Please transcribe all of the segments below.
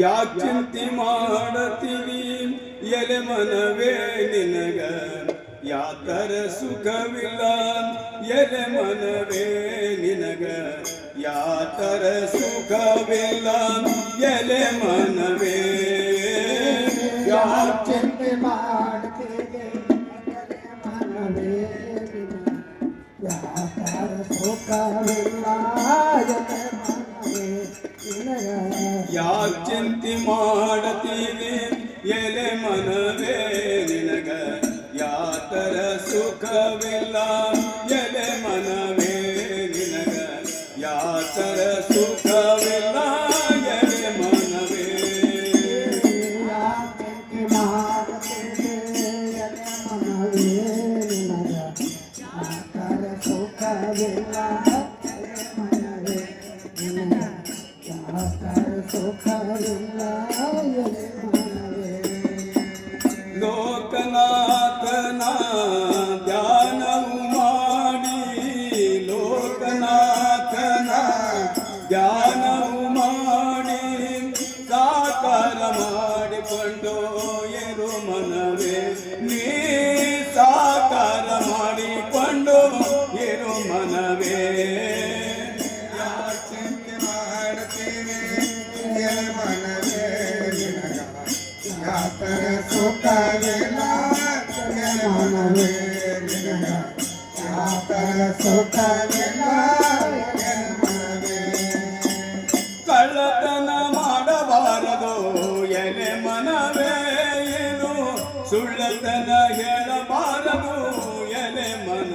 ಯಾಕೆ ಚಿಂತೆ ಮಾಡತೀವಿ ಎಲೆ ಮನವೇ ನಿನಗ. ಯಾತರ ಸುಖವಿಲ್ಲ, ಎಲೆ ಮನವೇ ನಿನಗ. ಯಾತರ ಸುಖವಿಲ್ಲ, ಎಲೆ ಮನವೇ. ಯಾ ಚಿಂತೆ ಮಾಡ್ತೀವಿ ಮನವೇ ಯಾತರ ಸುಖವಿಲ್ಲ ಚಿಂತಿ ಮಾಡತೀವಿ. ಎಲೆ ಮನವೇ ನಿನಗ ಯಾತರ ಸುಖವಿಲ್ಲ. ಎಲೆ ಮನ ಸಂಸಾರ ಮಾಡಿಕೊಂಡು ಎರು ಮನವೇ ನೀ ಸಾಕಾರ ಮಾಡಿಕೊಂಡು ಎರು ಮನವೇ ಸುಖ ಸುಖ ఎల భారము ఎలే మన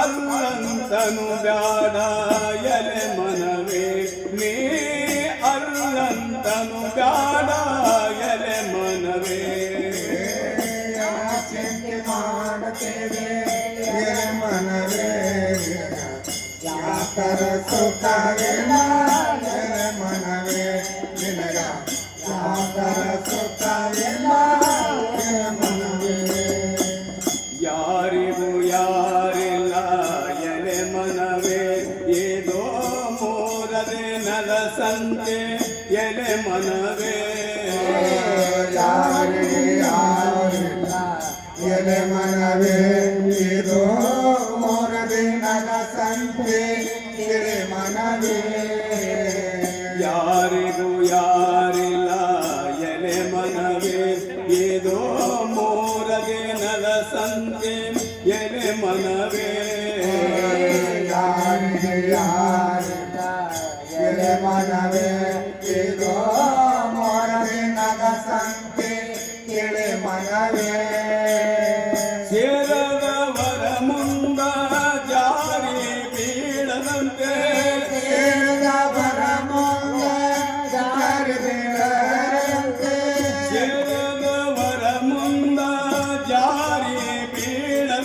ಅಲ್ಲಂತನು ಬ್ಯಾಡ ಎಲೆ ಮನವೇ. ನೀ ಅಲ್ಲಂತನು ಬ್ಯಾಡ ಎಲೆ ಮನವೇ ಮನವೇ. ಯಾತರ ಸುಖವೇ ಮನವೇ ಯಾರೇ ಯಾರ ಮನವೇ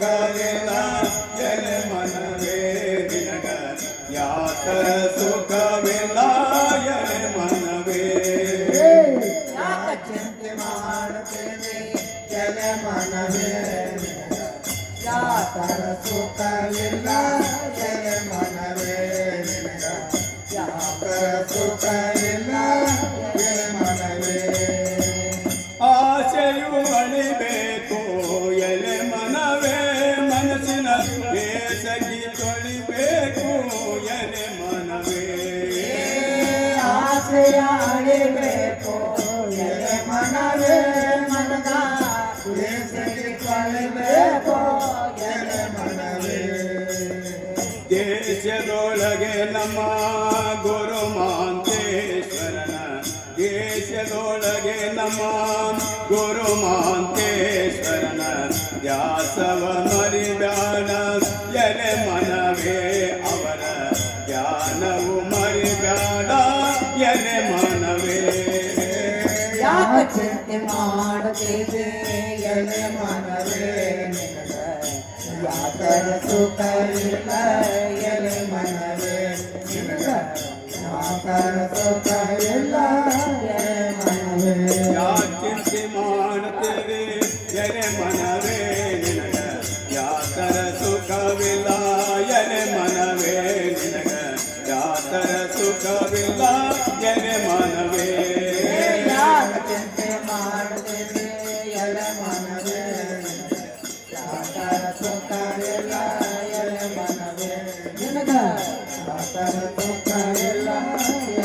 ಕರೆನ ಎಲೆ ಮನವೇ ನಿನಗ. ಯಾತ ಸುಖವಿಲ್ಲ ಎಲೆ ಮನವೇ. ಚಿಂತೆ ಮಾಡುತ್ತೇನೆ ಎಲೆ ಮನವೇ ಯಾತರ ಸುಖವಿಲ್ಲ ದೇಶದೊಳಗೆ ನಮ್ಮ ಗುರು ಮಾಂತೇಶ್ವರನ ದೇಶದೊಳಗೆ ನಮ್ಮ ಗುರು ಮಾಂತೇಶ್ವರನ ದ್ಯಾಸವ ಎಲೆ ಮನವೇ ಯಾಕ ಚಿಂತೆ ಮಾಡುತ್ತಿದೆ ಎಲೆ ಮನವೇ ನಿನಗ ಯಾತರ ಸುಖ ಇಲ್ಲ ಎಲೆ ಎಲೆ ಮನವೇ ನಿನಗ ಯಾತರ ಸುಖ ಇಲ್ಲ ಎಲೆ